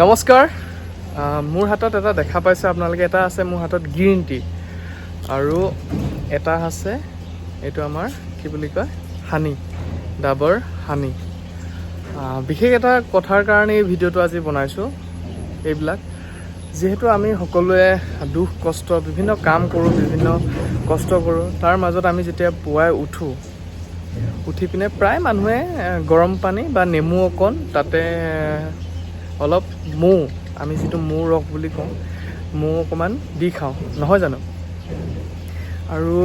নমস্কাৰ। মোৰ হাতত এটা দেখা পাইছে আপোনালোকে এটা আছে মোৰ হাতত গ্ৰীণ টি আৰু এটা আছে এইটো আমাৰ কি বুলি কয় হানি ডাবৰ হানি বিশেষ এটা কথাৰ কাৰণে এই ভিডিঅ'টো আজি বনাইছোঁ এইবিলাক। যিহেতু আমি সকলোৱে দুখ কষ্ট বিভিন্ন কাম কৰোঁ বিভিন্ন কষ্ট কৰোঁ তাৰ মাজত আমি যেতিয়া পুৱাই উঠোঁ উঠি পিনে প্ৰায় মানুহে গৰম পানী বা নেমু অকণ তাতে অলপ মৌ আমি যিটো মৌ ৰস বুলি কওঁ মৌ অকণমান দি খাওঁ নহয় জানো? আৰু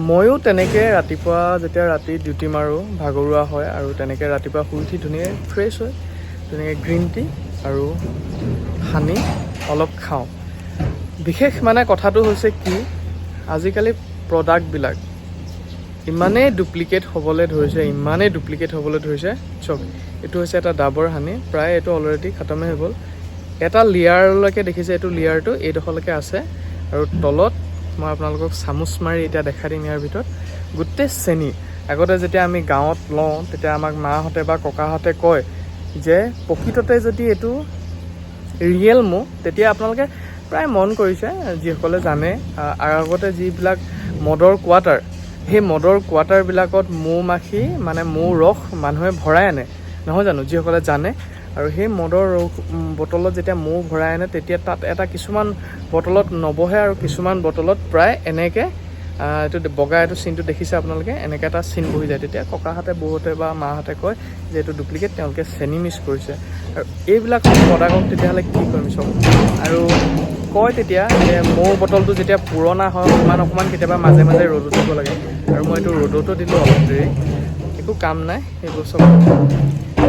ময়ো তেনেকৈ ৰাতিপুৱা যেতিয়া ৰাতি ডিউটি মাৰোঁ ভাগৰুৱা হয় আৰু তেনেকৈ ৰাতিপুৱা শুই উঠি ধুনীয়াকৈ ফ্ৰেছ হয় ধুনীয়াকৈ গ্ৰীণ টি আৰু সানি অলপ খাওঁ। বিশেষ মানে কথাটো হৈছে কি আজিকালি প্ৰডাক্টবিলাক ইমানেই ডুপ্লিকেট হ'বলৈ ধৰিছে ইমানেই ডুপ্লিকেট হ'বলৈ ধৰিছে। চাওক এইটো হৈছে এটা ডাবৰ হানি প্ৰায় এইটো অলৰেডি খতমে হৈ গ'ল। এটা লেয়াৰলৈকে দেখিছে এইটো লেয়াৰটো এইডোখৰলৈকে আছে। আৰু তলত মই আপোনালোকক চামুচ মাৰি এতিয়া দেখাই দিম ইয়াৰ ভিতৰত। গোটেই চেনি আগতে যেতিয়া আমি গাঁৱত লওঁ তেতিয়া আমাক মাহঁতে বা ককাহঁতে কয় যে প্ৰকৃততে যদি এইটো ৰিয়েল মৌ তেতিয়া আপোনালোকে প্ৰায় মন কৰিছে যিসকলে জানে আহ, আগতে যিবিলাক মদৰ কোৱাটাৰ সেই মদৰ কোৱাটাৰবিলাকত মৌ মাখি মানে মৌ ৰস মানুহে ভৰাই আনে। নহয় জানো? যিসকলে জানে। আৰু সেই মদৰ ৰস বটলত যেতিয়া মৌ ভৰাই আনে তেতিয়া তাত এটা কিছুমান বটলত নবহে আৰু কিছুমান বটলত প্ৰায় এনেকৈ এইটো বগা এইটো চিনটো দেখিছে আপোনালোকে? এনেকৈ এটা চিন বহি যায়। তেতিয়া ককাহঁতে বৌহঁতে বা মাহঁতে কয় যে এইটো ডুপ্লিকেট তেওঁলোকে চেনি মিক্স কৰিছে। আৰু এইবিলাক প্ৰডাক্টক তেতিয়াহ'লে কি কৰিম চাওক আৰু কয় তেতিয়া যে মৌ বটলটো যেতিয়া পুৰণা হয় অকণমান অকণমান কেতিয়াবা মাজে মাজে ৰ'দত দিব লাগে। আৰু মই এইটো ৰ'দতো দিলোঁ অলপ দেৰি। একো কাম নাই এইবোৰ চব।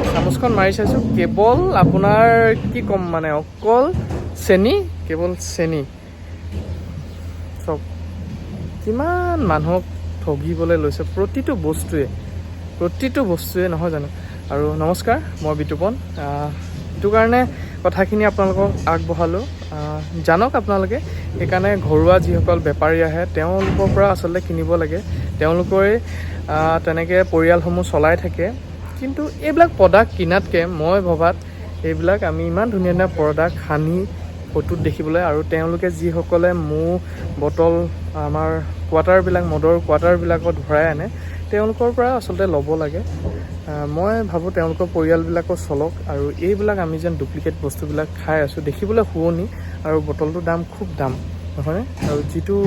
চামুচখন মাৰি চাইছোঁ। কেৱল আপোনাৰ কি ক'ম মানে অকল চেনি কেৱল চেনি। চব। কিমান মানুহক ঠগিবলৈ লৈছে প্ৰতিটো বস্তুৱে। প্ৰতিটো বস্তুৱে নহয় জানো? আৰু নমস্কাৰ মই বিতুপন। সেইটো কাৰণে কথাখিনি আপোনালোকক আগবঢ়ালোঁ। জানক আপোনালোকে সেইকাৰণে ঘৰুৱা যিসকল বেপাৰী আহে তেওঁলোকৰ পৰা আচলতে কিনিব লাগে। তেওঁলোকৰে তেনেকৈ পৰিয়ালসমূহ চলাই থাকে। কিন্তু এইবিলাক প্ৰডাক্ট কিনাতকৈ মই ভবাত এইবিলাক আমি ইমান ধুনীয়া ধুনীয়া প্ৰডাক্ট সানি ফটোত দেখিবলৈ আৰু তেওঁলোকে যিসকলে মৌ বটল আমাৰ কোৱাটাৰবিলাক মদৰ কোৱাটাৰবিলাকত ভৰাই আনে তেওঁলোকৰ পৰা আচলতে ল'ব লাগে। মই ভাবোঁ তেওঁলোকৰ পৰিয়ালবিলাকো চলক আৰু এইবিলাক আমি যেন ডুপ্লিকেট বস্তুবিলাক খাই আছোঁ দেখিবলৈ শুৱনি আৰু বটলটোৰ দাম খুব দাম নহয়নে? আৰু যিটো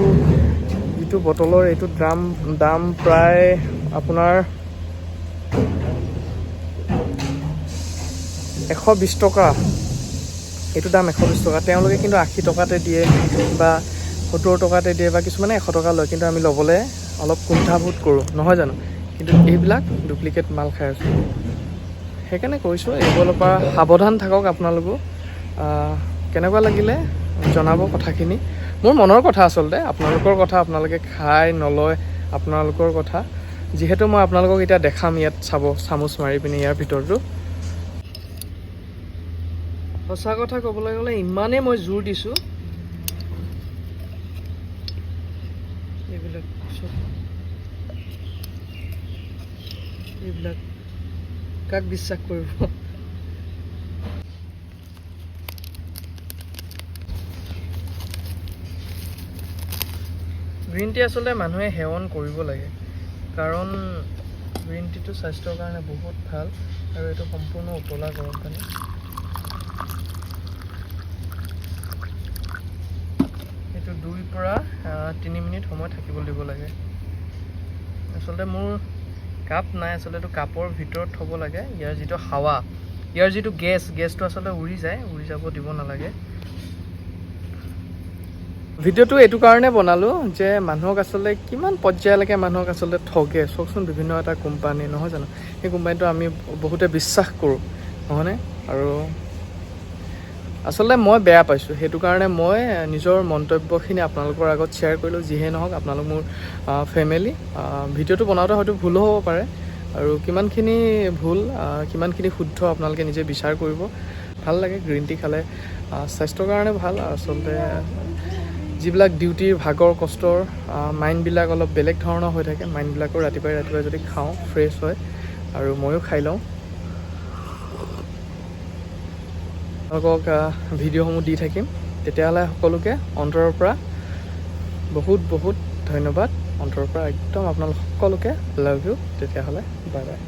যিটো বটলৰ এইটো দাম দাম প্ৰায় আপোনাৰ এশ বিছ টকা। এইটো দাম এশ বিছ টকা। তেওঁলোকে কিন্তু আশী টকাতে দিয়ে বা সত্তৰ টকাতে দিয়ে বা কিছুমানে এশ টকা লয় কিন্তু আমি ল'বলৈ অলপ কুণ্ঠাবোধ কৰোঁ নহয় জানো? কিন্তু এইবিলাক ডুপ্লিকেট মাল খাই আছোঁ। সেইকাৰণে কৈছোঁ এইবোৰৰ পৰা সাৱধান থাকক আপোনালোকো। কেনেকুৱা লাগিলে জনাব কথাখিনি? মোৰ মনৰ কথা আচলতে আপোনালোকৰ কথা আপোনালোকে খাই নলয় আপোনালোকৰ কথা। যিহেতু মই আপোনালোকক এতিয়া দেখাম ইয়াত চাব চামুচ মাৰি পিনি ইয়াৰ ভিতৰতো সঁচা কথা ক'বলৈ গ'লে ইমানেই মই জোৰ দিছোঁ। এইবিলাক কাক বিশ্বাস কৰিব? গ্ৰীণ টি আচলতে মানুহে সেৱন কৰিব লাগে, কাৰণ গ্ৰীণ টিটো স্বাস্থ্যৰ কাৰণে বহুত ভালো আৰু এইটো সম্পূৰ্ণ উতলা গৰম পানী। এইটো দুইৰ পৰা তিনি মিনিট সময় থাকিবলৈ দিব লাগে। আচলতে মোৰ কাপ নাই আচলতে কাপৰ ভিতৰত থ'ব লাগে। ইয়াৰ যিটো হাৱা ইয়াৰ যিটো গেছ গেছটো আচলতে উৰি যায় উৰি যাব দিব নালাগে। ভিডিঅ'টো এইটো কাৰণে বনালোঁ যে মানুহক আচলতে কিমান পৰ্যায়লৈকে মানুহক আচলতে ঠগে। চাওকচোন বিভিন্ন এটা কোম্পানী নহয় জানো? সেই কোম্পানীটো আমি বহুতে বিশ্বাস কৰোঁ নহয়নে? আৰু আচলতে মই বেয়া পাইছোঁ। সেইটো কাৰণে মই নিজৰ মন্তব্যখিনি আপোনালোকৰ আগত শ্বেয়াৰ কৰিলোঁ যিহে নহওক আপোনালোক মোৰ ফেমিলি ভিডিঅ'টো বনাওঁতে হয়তো ভুলো হ'ব পাৰে। আৰু কিমানখিনি ভুল কিমানখিনি শুদ্ধ আপোনালোকে নিজে বিচাৰ কৰিব ভাল লাগে গ্ৰীণ টি খালে স্বাস্থ্যৰ কাৰণে ভাল। আচলতে যিবিলাক ডিউটিৰ ভাগৰ কষ্টৰ মাইণ্ডবিলাক অলপ বেলেগ ধৰণৰ হৈ থাকে। মাইণ্ডবিলাকো ৰাতিপুৱাই ৰাতিপুৱাই যদি খাওঁ ফ্ৰেছ হয় আৰু ময়ো খাই লওঁ। আপোনালোকক ভিডিঅ'সমূহ দি থাকিম। তেতিয়াহ'লে সকলোকে অন্তৰৰ পৰা বহুত বহুত ধন্যবাদ। অন্তৰৰ পৰা একদম আপোনালোক সকলোকে লাভ ইউ তেতিয়াহ'লে বাই বাই